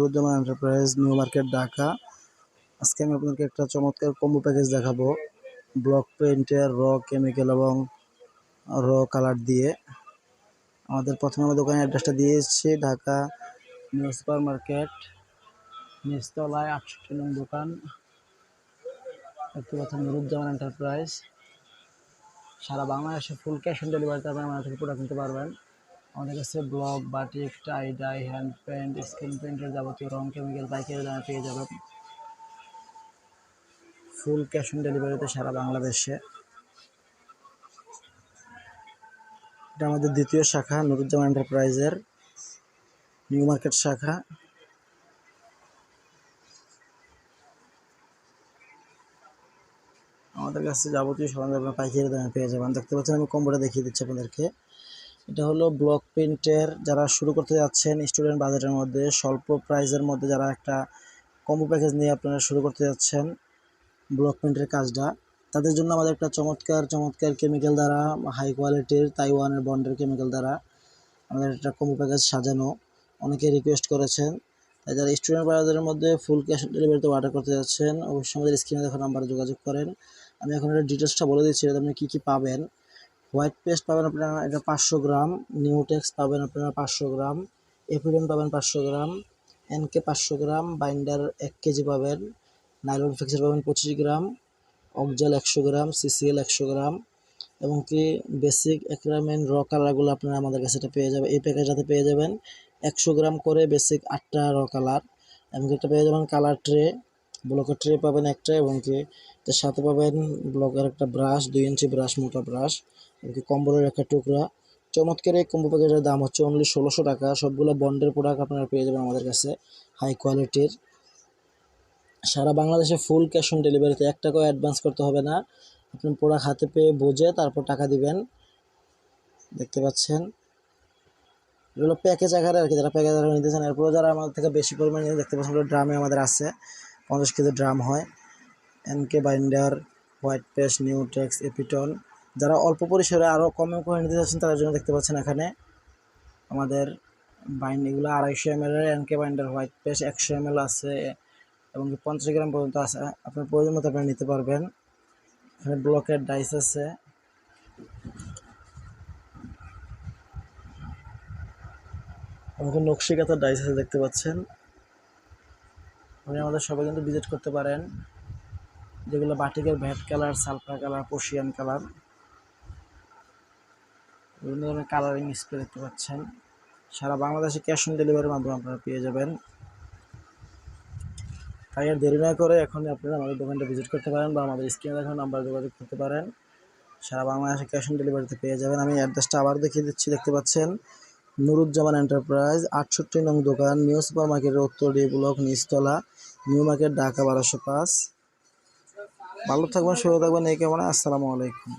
Nuruzzaman enterprise, new market, Dhaka. আজকে আমি আপনাদেরকে একটা চমৎকার কম্বো প্যাকেজ দেখাবো। ব্লক পেইন্টের র কেমিক্যাল এবং র কালার দিয়ে। আমাদের প্রথমে আমার দোকানের অ্যাড্রেসটা দিয়ে এসেছি ঢাকা নিউ সুপার মার্কেট নিচতলায় আটষট্টি নং দোকান। একটি পাচ্ছেন নুরুজ্জামান এন্টারপ্রাইজ। সারা বাংলাদেশে ফুল ক্যাশ অন ডেলিভারিতে আপনি আমাদের থেকে প্রোডাক্ট নিতে পারবেন। আমাদের কাছে block batik tie dye hand paint screen পেন্টের যাবতীয় রং, কেমিক্যাল, পাইকারি দামে পেয়ে যাবেন। ফুল ক্যাশ অন ডেলিভারিতে সারা বাংলাদেশে। এটা আমাদের দ্বিতীয় শাখা, নুরুজ্জামান এন্টারপ্রাইজের নিউ মার্কেট শাখা। আমাদের কাছে যাবতীয় সরঞ্জাম পাইকারি দামে পেয়ে যাবেন। দেখতে পাচ্ছেন আমি কম্বোটা দেখিয়ে দিচ্ছি আপনাদেরকে। এটা হলো ব্লক প্রিন্টের যারা শুরু করতে যাচ্ছেন স্টুডেন্ট বাজেটের মধ্যে, স্বল্প প্রাইজের মধ্যে যারা একটা কম্বো প্যাকেজ নিয়ে আপনারা শুরু করতে যাচ্ছেন ব্লক প্রিন্টের কাজটা, তাদের জন্য আমাদের একটা চমৎকার চমৎকার কেমিক্যাল দ্বারা হাই কোয়ালিটির তাইওয়ানের বন্ডের কেমিক্যাল দ্বারা আমাদের একটা কম্বো প্যাকেজ সাজানো। অনেকে রিকোয়েস্ট করেছেন, তাই যারা স্টুডেন্ট বাজারের মধ্যে ফুল ক্যাশ অন ডেলিভারিতে অর্ডার করতে যাচ্ছেন, অবশ্যই আমাদের স্ক্রিনে দেখা নাম্বারে যোগাযোগ করেন। আমি এখন এটা ডিটেলসটা বলে দিচ্ছি আপনি কী কী পাবেন। হোয়াইট পেস্ট পাবেন আপনারা, এটা পাঁচশো গ্রাম, নিউটেক্স পাবেন আপনারা পাঁচশো গ্রাম এপিডেন পাবেন পাঁচশো গ্রাম, এনকে পাঁচশো গ্রাম, বাইন্ডার এক কেজি পাবেন, নাইলন ফিক্সার পাবেন পঁচিশ গ্রাম, অকজাল একশো গ্রাম, সিসিএল একশো গ্রাম, এবং কি বেসিক একরামেন র কালারগুলো আপনারা আমাদের কাছে এটা পেয়ে যাবেন, এই প্যাকেজটাতে পেয়ে যাবেন একশো গ্রাম করে বেসিক আটটা র কালার, এবং এটা পেয়ে যাবেন কালার ট্রে, ব্লকের ট্রে পাবেন একটা, এবং কি তার সাথে পাবেন ব্লকের একটা ব্রাশ, দুই ইঞ্চি ব্রাশ, মোটা ব্রাশ এবং কম্বলের একটা টুকরা। চমৎকার এই কম্বো প্যাকেটের দাম হচ্ছে অনলি ষোলোশো টাকা। সবগুলো বন্ডের প্রোডাক্ট আপনারা পেয়ে যাবেন আমাদের কাছে হাই কোয়ালিটির সারা বাংলাদেশে ফুল ক্যাশ অন ডেলিভারিতে এক টাকাও অ্যাডভান্স করতে হবে না। আপনি প্রোডাক্ট হাতে পেয়ে বুঝে তারপর টাকা দিবেন। দেখতে পাচ্ছেন? এগুলো প্যাকেজ আকারে আর কি, যারা প্যাকেজ আকারে নিতে চান এরপরে যারা আমাদের থেকে বেশি পরিমাণে দেখতে পাচ্ছেন ড্রামে আমাদের আছে। পঞ্চাশ কেজি ড্রাম হয়। NK binder white paste Newtex এপিটন যারা অল্প পরিসরে আরও কমে করে নিতে চাচ্ছেন তাদের জন্য দেখতে পাচ্ছেন এখানে আমাদের বাইন্ড এগুলো আড়াইশো M L NK binder white paste একশো এম আছে এবং পঞ্চাশ গ্রাম পর্যন্ত আছে। আপনার প্রয়োজন মতো আপনারা নিতে পারবেন। এখানে ব্লকের ডাইস আছে। আমাকে নকশিকাতার ডাইস আছে দেখতে পাচ্ছেন। আপনি আমাদের সবাই কিন্তু ভিজিট করতে পারেন। যেগুলো বাটিকের vat colour sulphur colour পশিয়ান colour বিভিন্ন ধরনের কালারিং স্প্রে দেখতে পাচ্ছেন। সারা বাংলাদেশে ক্যাশ অন ডেলিভারির মাধ্যমে আপনারা পেয়ে যাবেন। তাই আর দেরি না করে এখন আপনারা আমাদের দোকানটা ভিজিট করতে পারেন বা আমাদের স্ক্রিনে দেখানো নাম্বার যোগাযোগ করতে পারেন। সারা বাংলাদেশে ক্যাশ অন ডেলিভারিতে পেয়ে যাবেন। আমি অ্যাড্রেসটা আবার দেখিয়ে দিচ্ছি, দেখতে পাচ্ছেন? নুরুজ্জামান এন্টারপ্রাইজ আটষট্টি নং দোকান, নিউ সুপার মার্কেটের উত্তর ডি ব্লক নিচতলা, নিউ মার্কেট ঢাকা বারোশো পাঁচ। ভালো থাকবেন, সুস্থ থাকবেন, এই কেমন আসসালামু আলাইকুম।